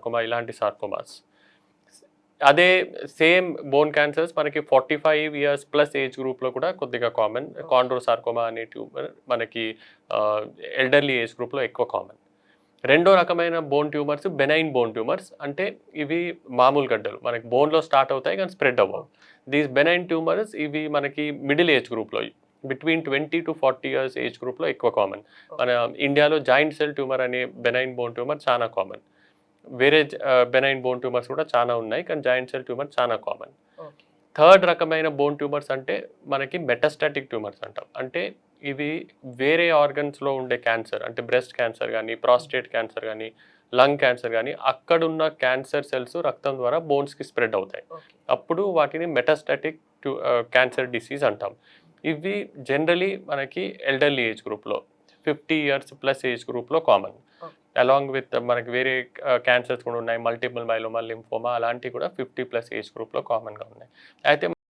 Sarcoma ఇలాంటి sarcomas అదే same bone cancers మనకి forty five years plus age గ్రూప్లో కూడా కొద్దిగా కామన్ కాండ్రోసార్కోమా అనే ట్యూమర్ మనకి ఎల్డర్లీ ఏజ్ గ్రూప్లో ఎక్కువ కామన్ రెండో రకమైన bone tumours benign bone tumours అంటే ఇవి మామూలు గడ్డలు. మనకి బోన్లో స్టార్ట్ అవుతాయి కానీ స్ప్రెడ్ అవ్వవు. దీస్ బెనైన్ ట్యూమర్స్ ఇవి మనకి మిడిల్ ఏజ్ గ్రూప్లో between twenty to forty years age గ్రూప్లో ఎక్కువ కామన్ మన ఇండియాలో జాయింట్ సెల్ ట్యూమర్ అనే బెనైన్ బోన్ ట్యూమర్ చాలా కామన్ వేరే బెనైన్ బోన్ ట్యూమర్స్ కూడా చాలా ఉన్నాయి కానీ జాయింట్ సెల్ ట్యూమర్ చాలా కామన్ థర్డ్ రకమైన బోన్ ట్యూమర్స్ అంటే మనకి మెటాస్టాటిక్ ట్యూమర్స్ అంటాం. అంటే ఇవి వేరే ఆర్గన్స్లో ఉండే క్యాన్సర్ అంటే బ్రెస్ట్ క్యాన్సర్ కానీ ప్రాస్టేట్ క్యాన్సర్ కానీ లంగ్ క్యాన్సర్ కానీ అక్కడున్న క్యాన్సర్ సెల్స్ రక్తం ద్వారా బోన్స్కి స్ప్రెడ్ అవుతాయి. అప్పుడు వాటిని మెటాస్టాటిక్ క్యాన్సర్ డిసీజ్ అంటాం. ఇవి జనరలీ మనకి ఎల్డర్లీ ఏజ్ గ్రూప్లో ఫిఫ్టీ ఇయర్స్ ప్లస్ ఏజ్ గ్రూప్లో కామన్. అలాంగ్ విత్ మనకి వేరే క్యాన్సర్స్ కూడా ఉన్నాయి. మల్టిపుల్ మైలోమా లింఫోమా అలాంటివి కూడా ఫిఫ్టీ ప్లస్ ఏజ్ గ్రూప్లో కామన్గా ఉన్నాయి. అయితే